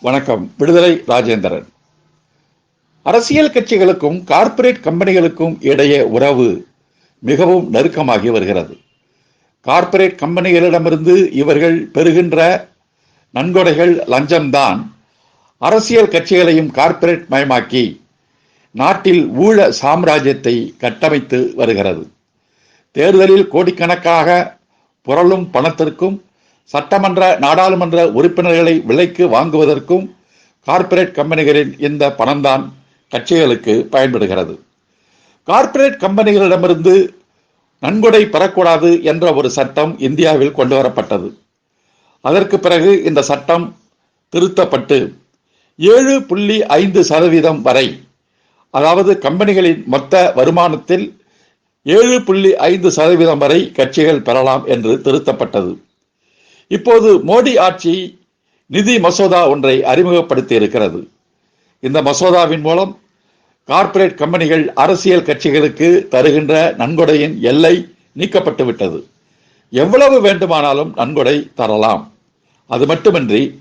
வணக்கம். விடுதலை ராஜேந்திரன். அரசியல் கட்சிகளுக்கும் கார்ப்பரேட் கம்பெனிகளுக்கும் இடையே உறவு மிகவும் நெருக்கமாகி வருகிறது. கார்ப்பரேட் கம்பெனிகளிடமிருந்து இவர்கள் பெறுகின்ற நன்கொடைகள் லஞ்சம்தான். அரசியல் கட்சிகளையும் கார்ப்பரேட் மயமாக்கி நாட்டில் ஊழ சாம்ராஜ்யத்தை கட்டமைத்து வருகிறது. தேர்தலில் கோடிக்கணக்காக புரளும் பணத்திற்கும் சட்டமன்ற நாடாளுமன்ற உறுப்பினர்களை விலைக்கு வாங்குவதற்கும் கார்ப்பரேட் கம்பெனிகளின் இந்த பணம்தான் கட்சிகளுக்கு பயன்படுகிறது. கார்ப்பரேட் கம்பெனிகளிடமிருந்து நன்கொடை பெறக்கூடாது என்ற ஒரு சட்டம் இந்தியாவில் கொண்டு வரப்பட்டது அதற்கு பிறகு இந்த சட்டம் திருத்தப்பட்டு ஏழு புள்ளி ஐந்து சதவீதம் வரை அதாவது கம்பெனிகளின் மொத்த வருமானத்தில் ஏழு புள்ளி ஐந்து சதவீதம் வரை கட்சிகள் பெறலாம் என்று திருத்தப்பட்டது. இப்போது மோடி ஆட்சி நிதி மசோதா ஒன்றை அறிமுகப்படுத்தி இருக்கிறது இந்த மசோதாவின் மூலம் கார்ப்பரேட் கம்பெனிகள் அரசியல் கட்சிகளுக்கு தருகின்ற நன்கொடையின் எல்லை நீக்கப்பட்டு விட்டது எவ்வளவு வேண்டுமானாலும் நன்கொடை தரலாம். அது மட்டுமின்றி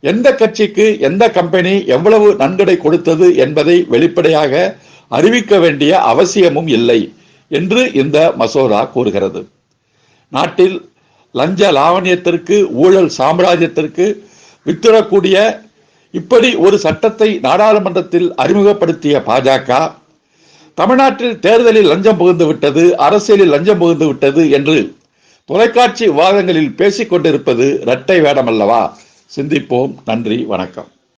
எந்த கட்சிக்கு எந்த கம்பெனி எவ்வளவு நன்கொடை கொடுத்தது என்பதை வெளிப்படையாக அறிவிக்க வேண்டிய அவசியமும் இல்லை என்று இந்த மசோதா கூறுகிறது. நாட்டில் லஞ்ச லாவணியத்திற்கு ஊழல் சாம்ராஜ்யத்திற்கு வித்திடக்கூடிய இப்படி ஒரு சட்டத்தை நாடாளுமன்றத்தில் அறிமுகப்படுத்திய பாஜக தமிழ்நாட்டில் தேர்தலில் லஞ்சம் புகுந்து விட்டது அரசியலில் லஞ்சம் புகுந்து விட்டது என்று தொலைக்காட்சி விவாதங்களில் பேசிக் கொண்டிருப்பது இரட்டை வேடமல்லவா? சிந்திப்போம். நன்றி. வணக்கம்.